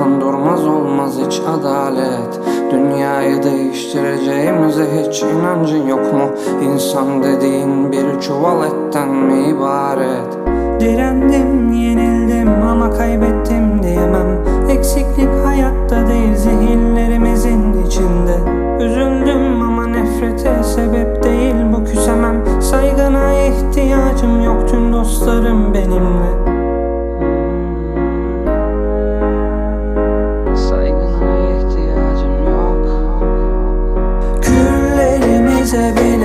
Kandurmaz olmaz hiç adalet. Dünyayı değiştireceğimize hiç inancın yok mu? İnsan dediğin bir çuval etten mi ibaret? Direndim, yenildim ama kaybettim diyemem. Eksiklik hayatta değil zihinlerimizin içinde. Üzüldüm ama nefrete sebep değil bu küsemem. Saygına ihtiyacım yok tüm dostlarım benimle. Seven. been